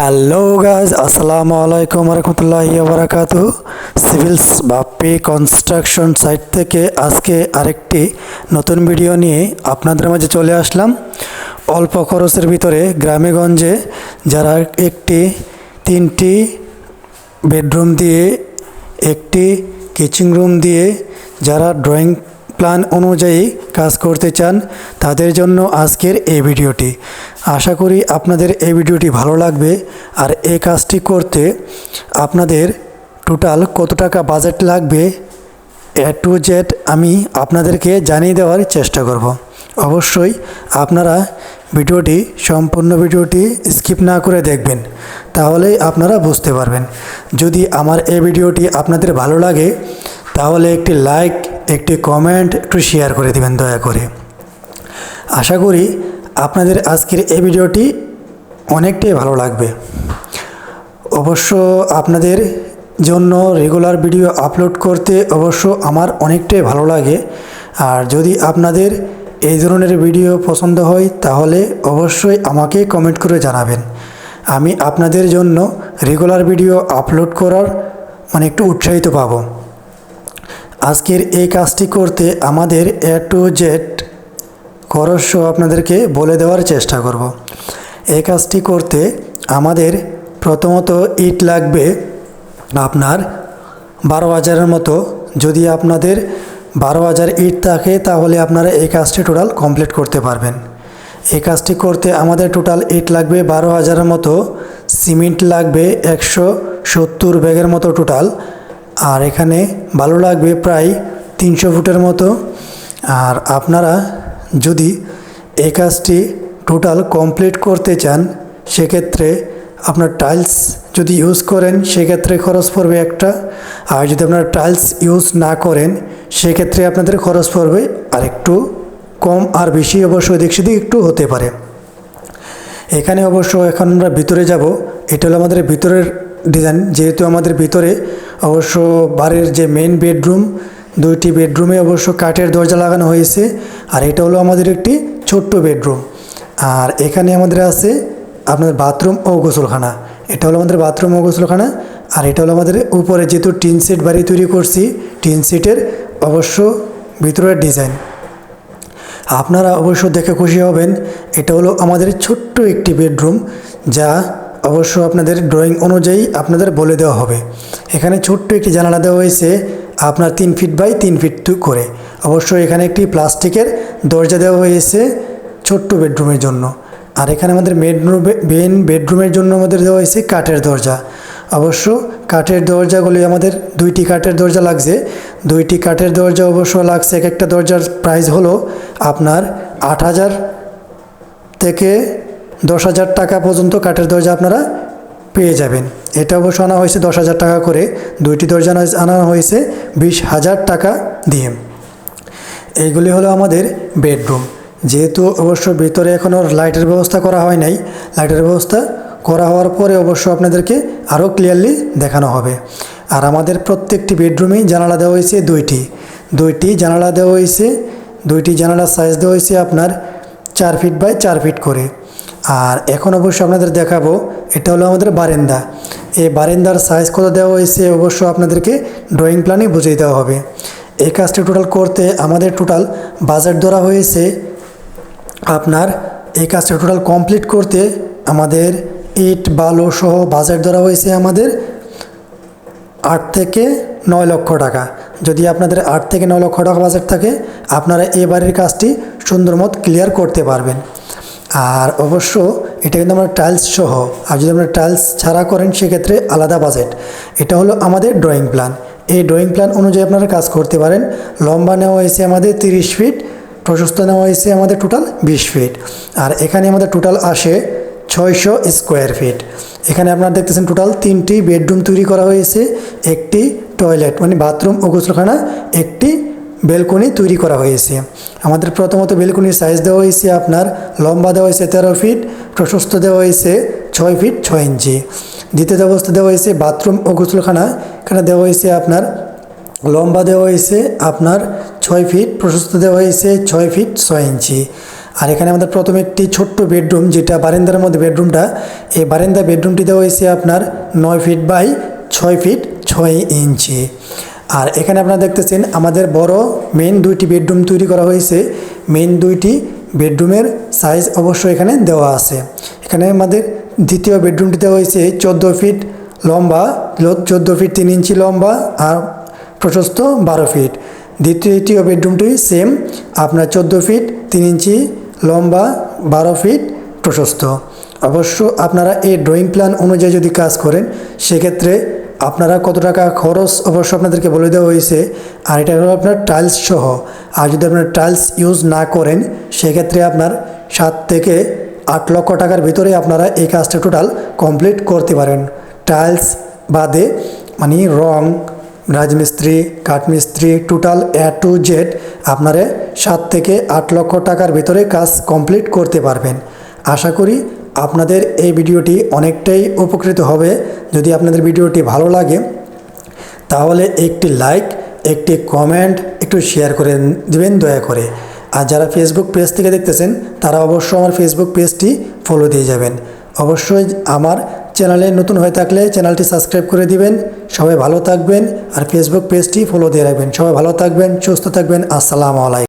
Hello guys আসসালামু আলাইকুম রহমতুল্লাহি বারাকাত সিভিলস বাপ্পি কনস্ট্রাকশন সাইট থেকে আজকে আরেকটি নতুন ভিডিও নিয়ে আপনাদের মাঝে চলে আসলাম। অল্প খরচের ভিতরে গ্রামেগঞ্জে যারা একটি, তিনটি বেডরুম দিয়ে, একটি কিচিং রুম দিয়ে যারা ড্রয়িং প্ল্যান অনুযায়ী কাজ করতে চান, তাদের জন্য আজকের এই ভিডিওটি। আশা করি আপনাদের এই ভিডিওটি ভালো লাগবে। আর এই কাজটি করতে আপনাদের টোটাল কত টাকা বাজেট লাগবে, এ টু জেড আমি আপনাদেরকে জানিয়ে দেওয়ার চেষ্টা করব। অবশ্যই আপনারা ভিডিওটি, সম্পূর্ণ ভিডিওটি স্কিপ না করে দেখবেন, তাহলেই আপনারা বুঝতে পারবেন। যদি আমার এই ভিডিওটি আপনাদের ভালো লাগে, তাহলে একটি লাইক একটি কমেন্ট একটু শেয়ার করে দিবেন, দয়া করে। আশা করি আপনাদের আজকের এই ভিডিওটি অনেকটাই ভালো লাগবে। অবশ্য আপনাদের জন্য রেগুলার ভিডিও আপলোড করতে অবশ্য আমার অনেকটাই ভালো লাগে। আর যদি আপনাদের এই ধরনের ভিডিও পছন্দ হয়, তাহলে অবশ্যই আমাকে কমেন্ট করে জানাবেন। আমি আপনাদের জন্য রেগুলার ভিডিও আপলোড করার মানে একটু উৎসাহিত পাবো। আজকের এই কাজটি করতে আমাদের এ টু জেড খরচ আপনাদেরকে বলে দেওয়ার চেষ্টা করব। এই কাজটি করতে আমাদের প্রথমত ইট লাগবে আপনার বারো হাজারের মতো। যদি আপনাদের বারো হাজার ইট থাকে, তাহলে আপনারা এই কাজটি টোটাল কমপ্লিট করতে পারবেন। এই কাজটি করতে আমাদের টোটাল ইট লাগবে বারো হাজারের মতো। সিমেন্ট লাগবে একশো সত্তর ব্যাগের মতো টোটাল। আর এখানে ভালো লাগবে প্রায় তিনশো ফুটের মতো। আর আপনারা যদি এই কাজটি টোটাল কমপ্লিট করতে চান, সেক্ষেত্রে আপনার টাইলস যদি ইউজ করেন, সেক্ষেত্রে খরচ পড়বে একটা। আর যদি আপনারা টাইলস ইউজ না করেন, সেক্ষেত্রে আপনাদের খরচ পড়বে আর একটু কম আর বেশি অবশ্য এদিক সেদিক একটু হতে পারে। এখানে অবশ্য এখন আমরা ভিতরে যাব। এটা হলো আমাদের ভিতরের ডিজাইন যেহেতু আমাদের ভিতরে অবশ্য বাড়ির যে মেন বেডরুম দুইটি বেডরুমে অবশ্য কাঠের দরজা লাগানো হয়েছে। আর এটা হলো আমাদের একটি ছোট্ট বেডরুম আর এখানে আমাদের আছে আপনার বাথরুম ও গোসলখানা। এটা হলো আমাদের বাথরুম ও গোসলখানা। আর এটা হলো আমাদের উপরে যেহেতু টিন সেট বাড়ি তৈরি করছি, টিন সেটের অবশ্য ভিতরের ডিজাইন আপনারা অবশ্য দেখে খুশি হবেন, এটা হলো আমাদের ছোট্ট একটি বেডরুম যা অবশ্য আপনাদের ড্রয়িং অনুযায়ী আপনাদের বলে দেওয়া হবে। এখানে ছোট্ট একটি জানালা দেওয়া হয়েছে, আপনার তিন ফিট বাই তিন ফিট করে। অবশ্য এখানে একটি প্লাস্টিকের দরজা দেওয়া হয়েছে ছোট্ট বেডরুমের জন্য। আর এখানে আমাদের বেডরুম মেন বেডরুমের জন্য আমাদের দেওয়া হয়েছে কাঠের দরজা। অবশ্য কাঠের দরজাগুলি আমাদের দুইটি কাঠের দরজা লাগছে। দুইটি কাঠের দরজা অবশ্য লাগছে, এক একটা দরজার প্রাইস হলো আপনার আট হাজার থেকে দশ হাজার টাকা পর্যন্ত কাঠের দরজা আপনারা পেয়ে যাবেন। এটা অবশ্য আনা হয়েছে দশ হাজার টাকা করে। দুইটি দরজা আনা হয়েছে বিশ হাজার টাকা দিয়ে। এইগুলি হলো আমাদের বেডরুম। যেহেতু অবশ্য ভিতরে এখনও লাইটের ব্যবস্থা করা হয় নাই, লাইটের ব্যবস্থা করা হওয়ার পরে অবশ্য আপনাদেরকে আরও ক্লিয়ারলি দেখানো হবে। আর আমাদের প্রত্যেকটি বেডরুমেই জানালা দেওয়া হয়েছে দুইটি। দুইটি জানালা দেওয়া হয়েছে, দুইটি জানালার সাইজ দেওয়া হয়েছে আপনার চার ফিট বাই চার ফিট করে। আর এখন অবশ্য আপনাদের দেখাবো, এটা হলো আমাদের বারেন্দা। এই বারেন্দার সাইজ কত দেওয়া হয়েছে অবশ্য আপনাদেরকে ড্রয়িং প্ল্যানে বুঝিয়ে দেওয়া হবে। এই কাজটি টোটাল করতে আমাদের টোটাল বাজেট ধরা হয়েছে আপনার, এই কাজটা টোটাল কমপ্লিট করতে আমাদের ইট, বালু সহ বাজেট ধরা হয়েছে আমাদের আট থেকে নয় লক্ষ টাকা। যদি আপনাদের আট থেকে নয় লক্ষ টাকা বাজেট থাকে, আপনারা এই বাড়ির কাজটি সুন্দর মত ক্লিয়ার করতে পারবেন। আর অবশ্য এটা কিন্তু আমরা টাইলস সহ, আর যদি আমরা টাইলস ছাড়া করেন সেক্ষেত্রে আলাদা বাজেট এটা হলো আমাদের ড্রয়িং প্ল্যান এই ড্রয়িং প্ল্যান অনুযায়ী আপনারা কাজ করতে পারেন। লম্বা নেওয়া হয়েছে আমাদের তিরিশ ফিট প্রশস্ত নেওয়া হয়েছে আমাদের টোটাল বিশ ফিট আর এখানে আমাদের টোটাল আসে ছয়শো স্কোয়ার ফিট এখানে আপনারা দেখতেছেন টোটাল তিনটি বেডরুম তৈরি করা হয়েছে, একটি টয়লেট মানে বাথরুম ও গোসলখানা, একটি বেলকনি তৈরি করা হয়েছে। আমাদের প্রথমত বেলকনির সাইজ দেওয়া হয়েছে আপনার, লম্বা দেওয়া হয়েছে তেরো ফিট প্রশস্ত দেওয়া হয়েছে ছয় ফিট ছয় ইঞ্চি দ্বিতীয় অবস্থা দেওয়া হয়েছে বাথরুম ও গোসলখানা। এখানে দেওয়া হয়েছে আপনার, লম্বা দেওয়া হয়েছে আপনার ছয় ফিট প্রশস্ত দেওয়া হয়েছে ছয় ফিট ছয় ইঞ্চি আর এখানে আমাদের প্রথমে একটি ছোট্ট বেডরুম যেটা বারান্দার মধ্যে বেডরুমটা এই বারান্দা বেডরুমটি দেওয়া হয়েছে আপনার নয় ফিট বাই ছয় ফিট ছয় ইঞ্চি আর এখানে আপনারা দেখতেছেন আমাদের বড় মেন দুইটি বেডরুম তৈরি করা হয়েছে। মেন দুইটি বেডরুমের সাইজ অবশ্য এখানে দেওয়া আছে। এখানে আমাদের দ্বিতীয় বেডরুমটি দেওয়া হয়েছে চোদ্দ ফিট লম্বা চোদ্দ ফিট তিন ইঞ্চি লম্বা আর প্রশস্ত বারো ফিট দ্বিতীয় বেডরুমটি সেম আপনার চোদ্দ ফিট তিন ইঞ্চি লম্বা, বারো ফিট প্রশস্ত। অবশ্য আপনারা এই ড্রয়িং প্ল্যান অনুযায়ী যদি কাজ করেন, সেক্ষেত্রে আপনারা কত টাকা খরচ অবশ্য আপনাদেরকে বলে দেওয়া হয়েছে, আর এটা হলো আপনার টাইলস সহ। আর যদি আপনার টাইলস ইউজ না করেন, সেক্ষেত্রে আপনার সাত থেকে আট লক্ষ টাকার ভিতরে আপনারা এই কাজটা টোটাল কমপ্লিট করতে পারেন। টাইলস বাদে মানে রং, রাজমিস্ত্রি, কাঠমিস্ত্রি টোটাল এ টু জেড আপনারা সাত থেকে আট লক্ষ টাকার ভিতরে কাজ কমপ্লিট করতে পারবেন। আশা করি আপনাদের এই ভিডিওটি অনেকটাই উপকৃত হবে। যদি আপনাদের ভিডিওটি ভালো লাগে, তাহলে একটি লাইক একটি কমেন্ট একটু শেয়ার করে দেবেন দয়া করে। আর যারা ফেসবুক পেজ থেকে দেখতেছেন, তারা অবশ্যই আমার ফেসবুক পেজটি ফলো দিয়ে যাবেন। অবশ্যই আমার চ্যানেলে নতুন হয়ে থাকলে চ্যানেলটি সাবস্ক্রাইব করে দিবেন। সবাই ভালো থাকবেন আর ফেসবুক পেজটি ফলো দিয়ে রাখবেন। সবাই ভালো থাকবেন, সুস্থ থাকবেন। আসসালামু আলাইকুম।